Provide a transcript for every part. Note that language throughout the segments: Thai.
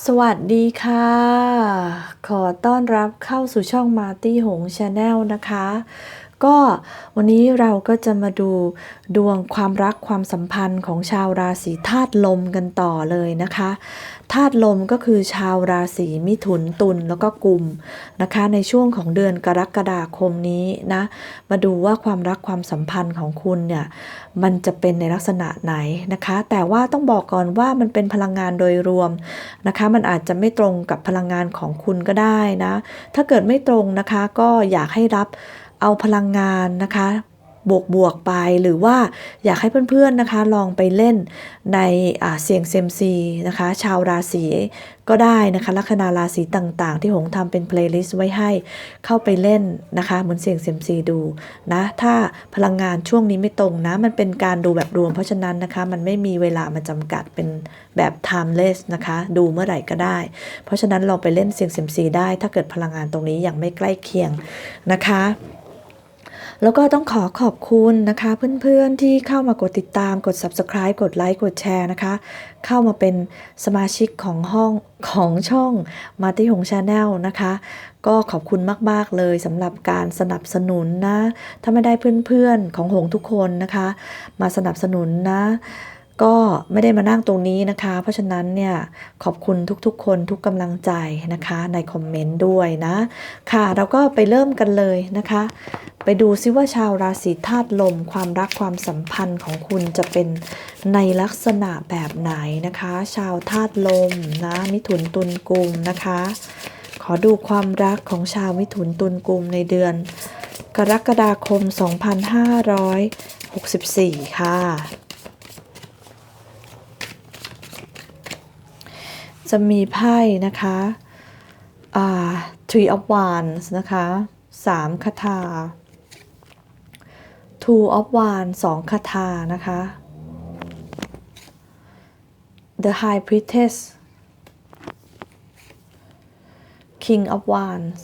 สวัสดีค่ะ ขอต้อนรับเข้าสู่ช่องมาตี้หงชาแนลนะคะ ก็วันนี้เราก็จะมาดูดวงความรักความสัมพันธ์ของชาวราศีธาตุลมกันต่อเลยนะคะธาตุลมก็คือชาวราศีมิถุนตุลแล้วก็กุมนะคะ ในช่วงของเดือนกรกฎาคมนี้นะมาดูว่าความรักความสัมพันธ์ของคุณเนี่ยมันจะเป็นในลักษณะไหนนะคะ แต่ว่าต้องบอกก่อนว่ามันเป็นพลังงานโดยรวมนะคะ มันอาจจะไม่ตรงกับพลังงานของคุณก็ได้นะ ถ้าเกิดไม่ตรงนะคะก็อยากให้รับ เอาพลังงานนะคะบวกบวกไปหรือว่าอยากให้เพื่อนๆนะคะ ลองไปเล่นในเสียงเซมซีนะคะ ชาวราศีก็ได้นะคะลัคนาราศีต่างๆ ที่หงทำเป็นเพลย์ลิสต์ไว้ให้เข้าไปเล่นนะคะ เหมือนเสียงเซมซีดูนะถ้าพลังงานช่วงนี้ไม่ตรงนะ มันเป็นการดูแบบรวมเพราะฉะนั้นนะคะ มันไม่มีเวลามาจำกัดเป็นแบบ timeless นะคะ ดูเมื่อไหร่ก็ได้ เพราะฉะนั้นลองไปเล่นเสียงเซมซีได้ ถ้าเกิดพลังงานตรงนี้ยังไม่ใกล้เคียงนะคะ แล้วก็ต้องขอขอบคุณนะคะ เพื่อนๆที่เข้ามากดติดตามกด subscribe กดไลค์กดแชร์นะคะ เข้ามาเป็นสมาชิกของห้องของช่องมาติหงชาแนลนะคะ ก็ขอบคุณมากๆเลยสำหรับการสนับสนุนนะ ถ้าไม่ได้เพื่อนๆของหงทุกคนนะคะ มาสนับสนุนนะ ก็ไม่ได้มานั่งตรงนี้นะคะ เพราะฉะนั้นเนี่ยขอบคุณทุกๆ คนทุกกำลังใจนะคะในคอมเมนต์ด้วยนะ ค่ะเราก็ไปเริ่มกันเลยนะคะ ไปดูซิว่าชาวราศีธาตุลม ความรักความสัมพันธ์ของคุณจะเป็นในลักษณะแบบไหนนะคะ ชาวธาตุลมนะมิถุนตุลกุมนะคะ ขอดูความรักของชาวมิถุนตุลกุมในเดือน กรกฎาคม 2564 ค่ะ จะมีไพ่นะคะ อ่า Three of Wands นะคะสามคาถา Two of Wands สองคาถานะคะ The High Priestess King of Wands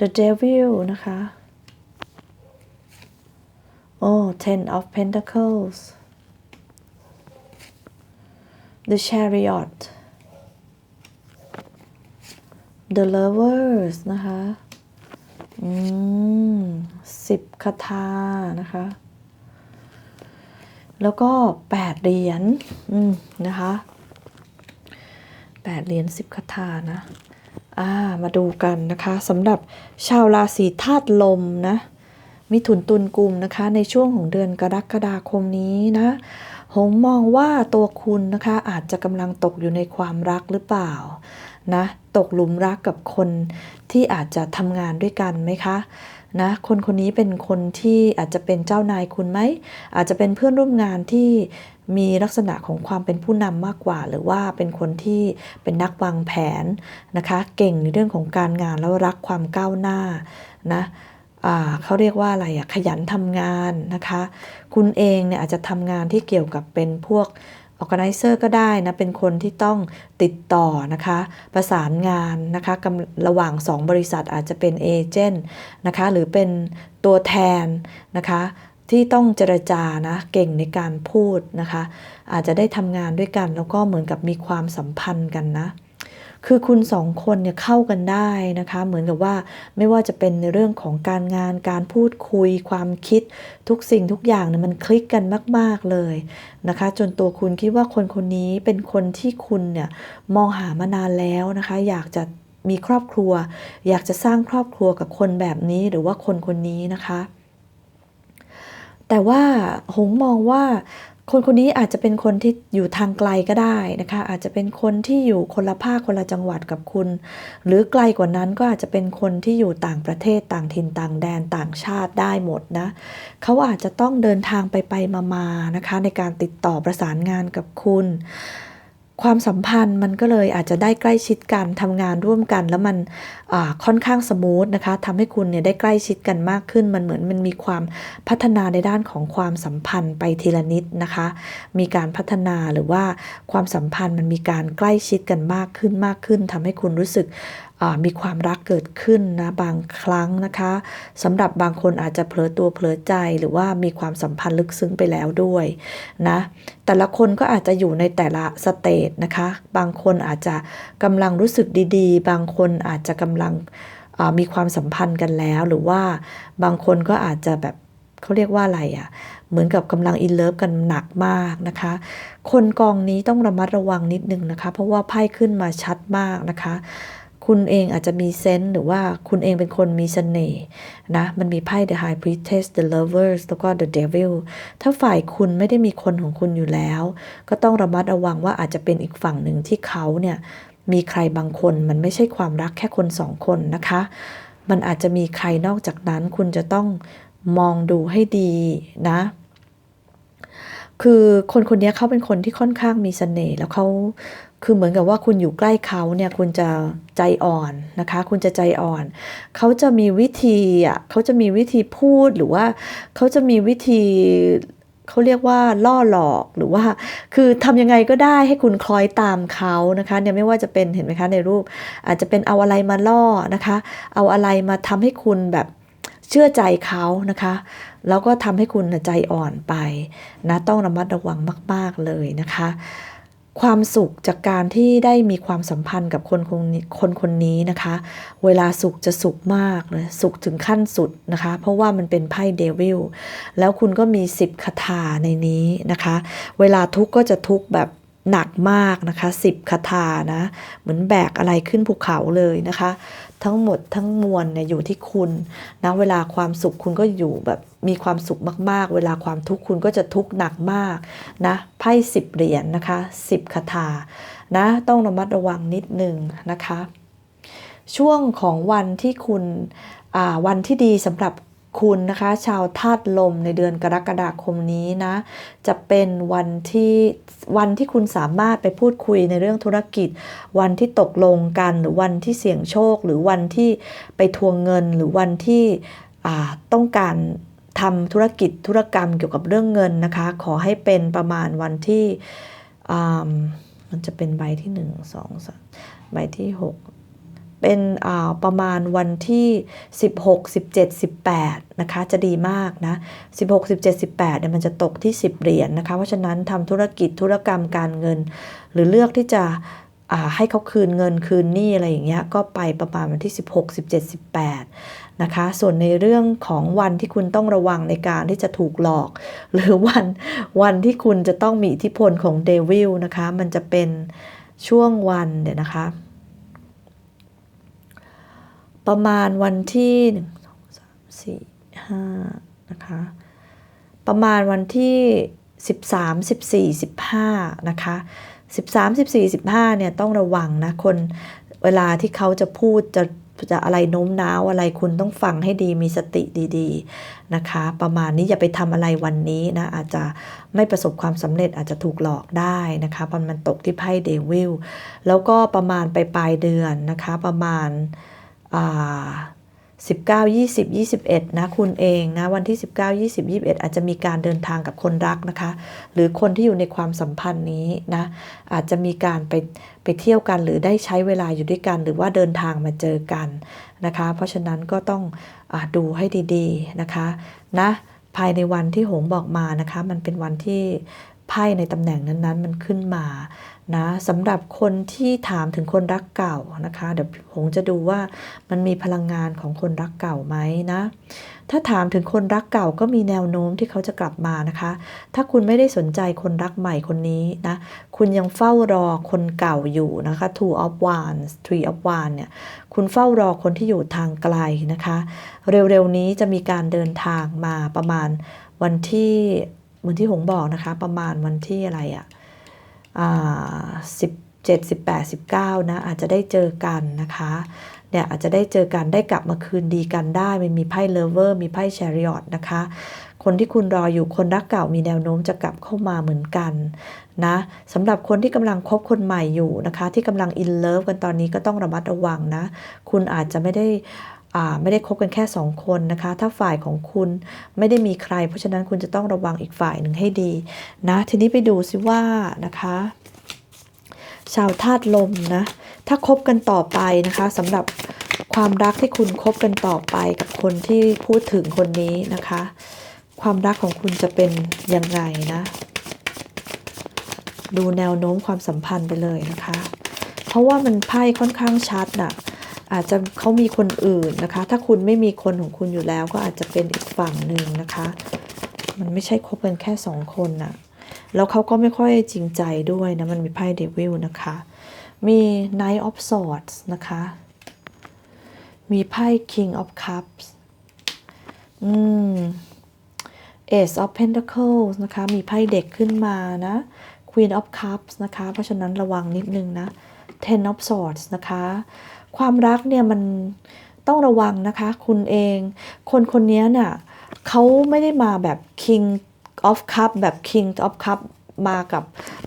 The Devil นะคะ Oh Ten of Pentacles The Chariot The Lovers นะคะอืมสิบคาถานะคะ แล้วก็แปดเหรียญอืมนะคะแปดเหรียญสิบคาถานะอ่ามาดูกันนะคะสำหรับชาวราศีธาตุลมนะมิถุนตุลกุมนะคะในช่วงของเดือนกรกฎาคมนี้นะ หงมองว่าตัวคุณนะคะอาจจะกำลังตกอยู่ในความรักหรือเปล่านะตกหลุมรักกับคนที่อาจจะทำงานด้วยกันไหมคะนะคนคนนี้เป็นคนที่อาจจะเป็นเจ้านายคุณไหม อาจจะเป็นเพื่อนร่วมงานที่มีลักษณะของความเป็นผู้นำมากกว่า หรือว่าเป็นคนที่เป็นนักวางแผนนะคะ เก่งในเรื่องของการงานแล้วรักความก้าวหน้านะ เขาเรียกว่าอะไรอะขยันทำงานนะคะ คุณเองเนี่ยอาจจะทำงานที่เกี่ยวกับเป็นพวก organizer ก็ได้นะ เป็นคนที่ต้องติดต่อนะคะ ประสานงานนะคะระหว่าง 2 บริษัทอาจจะเป็นเอเจนต์นะคะ หรือเป็นตัวแทนนะคะที่ต้องเจรจานะเก่งในการพูดนะคะ อาจจะได้ทำงานด้วยกันแล้วก็เหมือนกับมีความสัมพันธ์กันนะ คือคุณสองคนเนี่ยเข้ากันได้นะคะ เหมือนกับว่าไม่ว่าจะเป็นในเรื่องของการงานการพูดคุยความคิดทุกสิ่งทุกอย่างเนี่ยมันคลิกกันมาก ๆเลยนะคะ จนตัวคุณคิดว่าคนคนนี้เป็นคนที่คุณเนี่ยมองหามานานแล้วนะคะ อยากจะมีครอบครัว อยากจะสร้างครอบครัวกับคนแบบนี้หรือว่าคนคนนี้นะคะ แต่ว่าหงมองว่า คนคนนี้อาจจะเป็นคนที่อยู่ทางไกลก็ได้นะคะ อาจจะเป็นคนที่อยู่คนละภาคคนละจังหวัดกับคุณ หรือไกลกว่านั้นก็อาจจะเป็นคนที่อยู่ต่างประเทศต่างถิ่นต่างแดนต่างชาติได้หมดนะเขาอาจจะต้องเดินทางไปไปมาๆนะคะ ในการติดต่อประสานงานกับคุณ ความสัมพันธ์มันก็เลยอาจจะได้ใกล้ชิดกันทำงานร่วมกัน แล้วมันค่อนข้างสมูทนะคะทำให้คุณเนี่ยได้ใกล้ชิดกันมากขึ้น มันเหมือนมันมีความพัฒนาในด้านของความสัมพันธ์ไปทีละนิดนะคะ มีการพัฒนาหรือว่าความสัมพันธ์มันมีการใกล้ชิดกันมากขึ้นมากขึ้นทำให้คุณรู้สึกมีความรักเกิดขึ้นนะบางครั้งนะคะสำหรับบางคนอาจจะเผลอตัวเผลอใจหรือว่ามีความสัมพันธ์ลึกซึ้งไปแล้วด้วยนะแต่ละคนก็อาจจะอยู่ในแต่ละสเตจนะคะ บางคนอาจจะกำลังรู้สึกดีๆ บางคนอาจจะกำลังมีความสัมพันธ์กันแล้ว หรือว่าบางคนก็อาจจะแบบเขาเรียกว่าอะไรอะ่ะเหมือนกับกำลังอินเลิฟกันหนักมากนะคะ คนกองนี้ต้องระมัดระวังนิดนึงนะคะ เพราะว่าไพ่ขึ้นมาชัดมากนะคะ คุณเองอาจจะมีเซนส์หรือว่าคุณเองเป็นคนมีเสน่ห์นะ มันมีไพ่ The High Priestess The Lovers แล้วก็ The Devil ถ้าฝ่ายคุณไม่ได้มีคนของคุณอยู่แล้ว ก็ต้องระมัดระวังว่าอาจจะเป็นอีกฝั่งหนึ่งที่เขาเนี่ยมีใครบางคนมันไม่ใช่ความรักแค่คนสองคนนะคะ มันอาจจะมีใครนอกจากนั้น คุณจะต้องมองดูให้ดีนะ คือคนคนนี้เขาเป็นคนที่ค่อนข้างมีเสน่ห์แล้วเขาคือเหมือนกับว่าคุณอยู่ใกล้เขาเนี่ยคุณจะใจอ่อนนะคะ คุณจะใจอ่อน เขาจะมีวิธีอะเขาจะมีวิธีพูดหรือว่าเขาจะมีวิธีเขาเรียกว่าล่อหลอกหรือว่า คือทำยังไงก็ได้ให้คุณคล้อยตามเขานะคะเนี่ยไม่ว่าจะเป็นเห็นไหมคะในรูป อาจจะเป็นเอาอะไรมาล่อนะคะ เอาอะไรมาทำให้คุณแบบ เชื่อใจเขานะคะ แล้วก็ทำให้คุณใจอ่อนไปนะต้องระมัดระวังมาก ๆ เลยนะคะความสุขจากการที่ได้มีความสัมพันธ์กับคนคนนี้คนคนนี้นะคะ เวลาสุขจะสุขมากเลยสุขถึงขั้นสุดนะคะ เพราะว่ามันเป็นไพ่เดวิลแล้วคุณก็มี10คาถาในนี้นะคะ เวลาทุกข์ก็จะทุกข์แบบ หนักมากนะคะ10คาถานะ เหมือนแบกอะไรขึ้นภูเขาเลยนะคะ ทั้งหมดทั้งมวลเนี่ยอยู่ที่คุณนะเวลาความสุขคุณก็อยู่แบบมีความสุขมากๆ เวลาความทุกข์คุณก็จะทุกข์หนักมากนะไพ่สิบเหรียญนนะคะสิบคาถานะต้องระมัดระวังนิดนึงนะคะ ช่วงของวันที่คุณวันที่ดีสำหรับ คุณนะคะชาวธาตุลมในเดือนกรกฎาคมนี้นะจะเป็นวันที่วันที่คุณสามารถไปพูดคุยในเรื่องธุรกิจ วันที่ตกลงกันหรือวันที่เสี่ยงโชค หรือวันที่ไปทวงเงินหรือวันที่ต้องการทำธุรกิจธุรกรรมเกี่ยวกับเรื่องเงินนะคะ ขอให้เป็นประมาณวันที่มันจะเป็นใบที่ 1 2 3ใบที่ 6 เป็นประมาณวันที่ 16 17 18 นะคะ จะดีมากนะ 16 17 18เนี่ยมันจะตกที่ 10 เหรียญนนะคะ เพราะฉะนั้นทำธุรกิจธุรกรรมการเงิน หรือเลือกที่จะให้เขาคืนเงินคืนหนี้อะไรอย่างเงี้ยก็ไปประมาณวันที่ 16 17 18 นะคะ ส่วนในเรื่องของวันที่คุณต้องระวังในการที่จะถูกหลอก หรือวันวันที่คุณจะต้องมีอิทธิพลของเดวิลนะคะ มันจะเป็นช่วงวันเดี๋ยวนะคะ ประมาณวันที่หนึ่งสองสามสี่ห้านะคะ ประมาณวันที่สิบสามสิบสี่สิบห้านะคะสิบสามสิบสี่สิบห้าเนี่ยต้องระวังนะคนเวลาที่เขาจะพูดจะจะอะไรโน้มน้าวอะไรคุณต้องฟังให้ดีมีสติดีๆนะคะ ประมาณนี้อย่าไปทำอะไรวันนี้นะ อาจจะไม่ประสบความสำเร็จอาจจะถูกหลอกได้นะคะมันมันตกที่ไพ่เดวิลแล้วก็ประมาณไปปลายเดือนนะคะ ประมาณ 19 20 21 นะคุณเองนะวันที่ 19 20 21 อาจจะมีการเดินทางกับคนรักนะคะ หรือคนที่อยู่ในความสัมพันธ์นี้นะอาจจะมีการไปไปเที่ยวกันหรือได้ใช้เวลาอยู่ด้วยกัน หรือว่าเดินทางมาเจอกันนะคะ เพราะฉะนั้นก็ต้องอดูให้ดีๆนะคะนะภายในวันที่หงบอกมานะคะ มันเป็นวันที่ไพ่ในตำแหน่งนั้นๆ มันขึ้นมา นะสำหรับคนที่ถามถึงคนรักเก่านะคะ เดี๋ยวผมจะดูว่ามันมีพลังงานของคนรักเก่าไหมนะ ถ้าถามถึงคนรักเก่าก็มีแนวโน้มที่เขาจะกลับมานะคะ ถ้าคุณไม่ได้สนใจคนรักใหม่คนนี้นะคุณยังเฝ้ารอคนเก่าอยู่นะคะ two of wands three of wands เนี่ยคุณเฝ้ารอคนที่อยู่ทางไกลนะคะ เร็วๆนี้จะมีการเดินทางมาประมาณวันที่เหมือนที่หงบอกนะคะ ประมาณวันที่อะไรอะ สิบเจ็ดสิบแปดสิบเก้านะอาจจะได้เจอกันนะคะเนี่ยอาจจะได้เจอกันได้กลับมาคืนดีกันได้มันมีไพ่เลเวอร์มีไพ่แชริออตนะคะ คนที่คุณรออยู่คนรักเก่ามีแนวโน้มจะกลับเข้ามาเหมือนกันนะสำหรับคนที่กำลังคบคนใหม่อยู่นะคะ ที่กำลังอินเลิฟกันตอนนี้ก็ต้องระมัดระวังนะ คุณอาจจะไม่ได้ ไม่ได้คบกันแค่ 2 คนนะคะ ถ้าฝ่ายของคุณไม่ได้มีใคร เพราะฉะนั้นคุณจะต้องระวังอีกฝ่ายหนึ่งให้ดีนะทีนี้ไปดูซิว่านะคะชาวธาตุลมนะ ถ้าคบกันต่อไปนะคะสำหรับความรักที่คุณคบกันต่อไปกับคนที่พูดถึงคนนี้นะคะ ความรักของคุณจะเป็นยังไงนะ ดูแนวโน้มความสัมพันธ์ไปเลยนะคะ เพราะว่ามันไพ่ค่อนข้างชัดน่ะ อาจจะเขามีคนอื่นนะคะ ถ้าคุณไม่มีคนของคุณอยู่แล้วก็อาจจะเป็นอีกฝั่งหนึ่งนะคะ มันไม่ใช่คบกันแค่สองคนน่ะ แล้วเขาก็ไม่ค่อยจริงใจด้วยนะ มันมีไพ่เดวิลนะคะ มี Knight of Swords นะคะ มีไพ่ King of Cups อืม Ace of Pentacles นะคะ มีไพ่เด็กขึ้นมานะ Queen of Cups นะคะ เพราะฉะนั้นระวังนิดนึงนะ Ten of Swords นะคะ ความรักเนี่ยมันต้องระวังนะคะ คุณเอง คนคนนี้เนี่ยเขาไม่ได้มาแบบ King of Cup แบบ King of Cup มากับ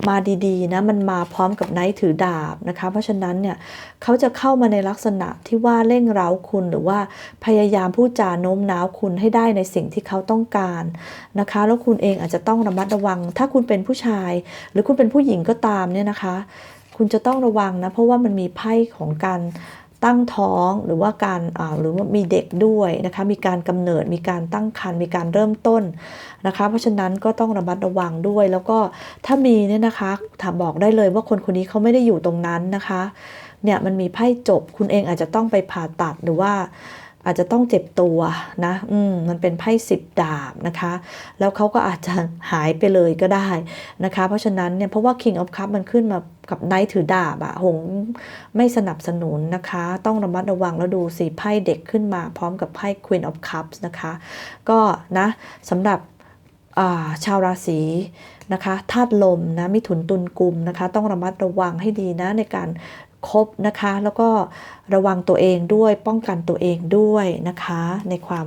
มาดีๆนะมันมาพร้อมกับไนท์ถือดาบนะคะ เพราะฉะนั้นเนี่ยเขาจะเข้ามาในลักษณะที่ว่าเร่งเร้าคุณหรือว่าพยายามพูดจาโน้มน้าวคุณให้ได้ในสิ่งที่เขาต้องการนะคะ แล้วคุณเองอาจจะต้องระมัดระวัง ถ้าคุณเป็นผู้ชาย หรือคุณเป็นผู้หญิงก็ตามเนี่ยนะคะ คุณจะต้องระวังนะเพราะว่ามันมีไพ่ของการ ตั้งท้องหรือว่าการหรือว่ามีเด็กด้วยนะคะมีการกำเนิดมีการตั้งครรภ์มีการเริ่มต้นนะคะ เพราะฉะนั้นก็ต้องระมัดระวังด้วย แล้วก็ถ้ามีเนี่ยนะคะถามบอกได้เลยว่าคนคนนี้เขาไม่ได้อยู่ตรงนั้นนะคะเนี่ยมันมีไพ่จบคุณเองอาจจะต้องไปผ่าตัดหรือว่า อาจจะต้องเจ็บตัวนะอืมมันเป็นไพ่สิบดาบนะคะ แล้วเขาก็อาจจะหายไปเลยก็ได้นะคะ เพราะฉะนั้นเนี่ยเพราะว่า King of Cup มันขึ้นมากับไนท์ถือดาบอะหงไม่สนับสนุนนะคะ ต้องระมัดระวังแล้วดูสีไพ่เด็กขึ้นมาพร้อมกับไพ่ Queen of Cups นะคะ ก็นะสำหรับชาวราศีนะคะธาตุลมนะมิถุนตุลกุมนะคะ ต้องระมัดระวังให้ดีนะในการ ครบนะคะ แล้วก็ระวังตัวเองด้วยป้องกันตัวเองด้วยนะคะ ในความ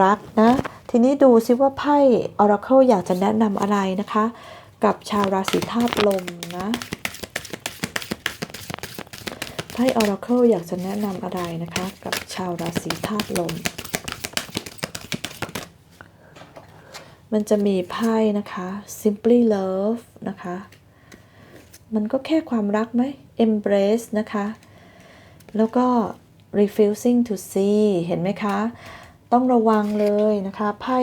รักนะ ทีนี้ดูซิว่าไพ่ Oracle อยากจะแนะนำอะไรนะคะ กับชาวราศีธาตุลมนะไพ่ Oracle อยากจะแนะนำอะไรนะคะ กับชาวราศีธาตุลม มันจะมีไพ่นะคะ simply love นะคะ มันก็แค่ความรักไหม embrace นะคะ แล้วก็ refusing to see เห็นไหมคะ ต้องระวังเลยนะคะไพ่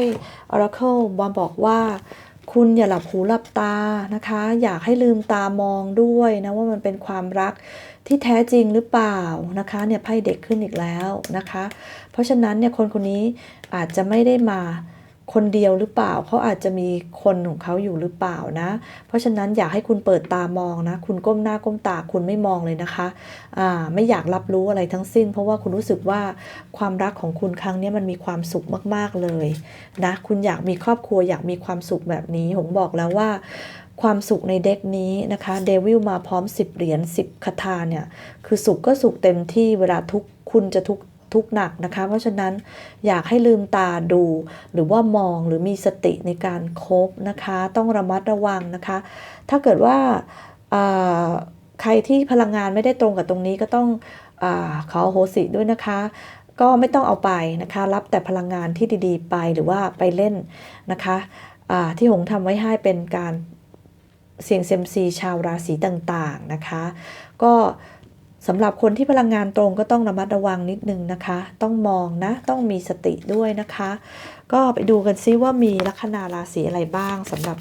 Oracle บอลบอกว่า คุณอย่าหลับหูหลับตานะคะ อยากให้ลืมตามองด้วยนะว่ามันเป็นความรักที่แท้จริงหรือเปล่านะคะเนี่ยไพ่เด็กขึ้นอีกแล้วนะคะ เพราะฉะนั้นเนี่ยคนคนนี้อาจจะไม่ได้มา คนเดียวหรือเปล่าเขาอาจจะมีคนของเขาอยู่หรือเปล่านะ เพราะฉะนั้นอยากให้คุณเปิดตามองนะ คุณก้มหน้าก้มตาคุณไม่มองเลยนะคะอ่าไม่อยากรับรู้อะไรทั้งสิ้น เพราะว่าคุณรู้สึกว่าความรักของคุณครั้งนี้มันมีความสุขมากๆเลยนะคุณอยากมีครอบครัวอยากมีความสุขแบบนี้ผมบอกแล้วว่าความสุขในเด็กนี้นะคะเดวิลมาพร้อม 10 เหรียญ10คาถาเนี่ย คือสุขก็สุขเต็มที่เวลาทุกคุณจะทุก ทุกหนักนะคะ เพราะฉะนั้นอยากให้ลืมตาดู หรือว่ามองหรือมีสติในการคบนะคะ ต้องระมัดระวังนะคะ ถ้าเกิดว่าใครที่พลังงานไม่ได้ตรงกับตรงนี้ก็ต้องอขอโหสิด้วยนะคะ ก็ไม่ต้องเอาไปนะคะ รับแต่พลังงานที่ดีๆ ไปหรือว่าไปเล่นนะคะที่หงทำไว้ให้เป็นการเสี่ยงเซมซีชาวราศีต่างๆนะคะ ก็ สำหรับคนที่พลังงานตรงก็ต้องระมัดระวังนิดนึงนะคะ ต้องมองนะ ต้องมีสติด้วยนะคะ ก็ไปดูกันซิว่ามีลัคนาราศีอะไรบ้างสำหรับ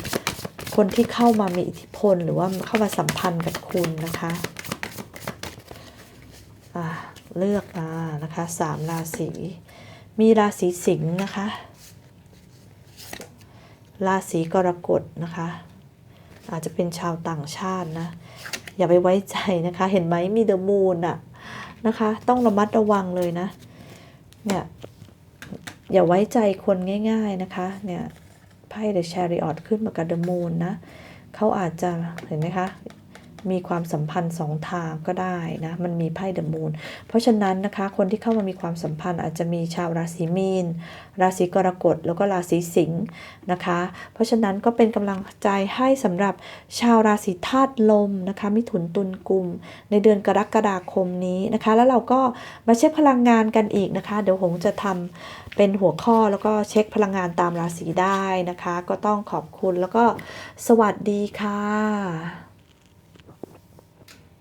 คนที่เข้ามามีอิทธิพล หรือว่าเข้ามาสัมพันธ์กับคุณนะคะเลือกมานะคะสามราศีมีราศีสิงห์นะคะ ราศีกรกฎนะคะ อาจจะเป็นชาวต่างชาตินะ อย่าไปไว้ใจนะคะ เห็นไหมมีเดอะมูนอะนะคะ ต้องระมัดระวังเลยนะ เนี่ย อย่าไว้ใจคนง่ายๆนะคะ เนี่ยไพ่เดอะชาริออตขึ้นมากับเดอะมูนนะเขาอาจจะเห็นไหมคะ มีความสัมพันธ์สองทางก็ได้นะ มันมีไพ่เดอะมูน เพราะฉะนั้นนะคะ คนที่เข้ามามีความสัมพันธ์อาจจะมีชาวราศีมีน ราศีกรกฎ แล้วก็ราศีสิงห์นะคะ เพราะฉะนั้นก็เป็นกำลังใจให้สำหรับชาวราศีธาตุลมนะคะ มิถุนตุลกุม ในเดือนกรกฎาคมนี้นะคะ แล้วเราก็มาเช็คพลังงานกันอีกนะคะ เดี๋ยวหงจะทำเป็นหัวข้อแล้วก็เช็คพลังงานตามราศีได้นะคะ ก็ต้องขอบคุณแล้วก็สวัสดีค่ะ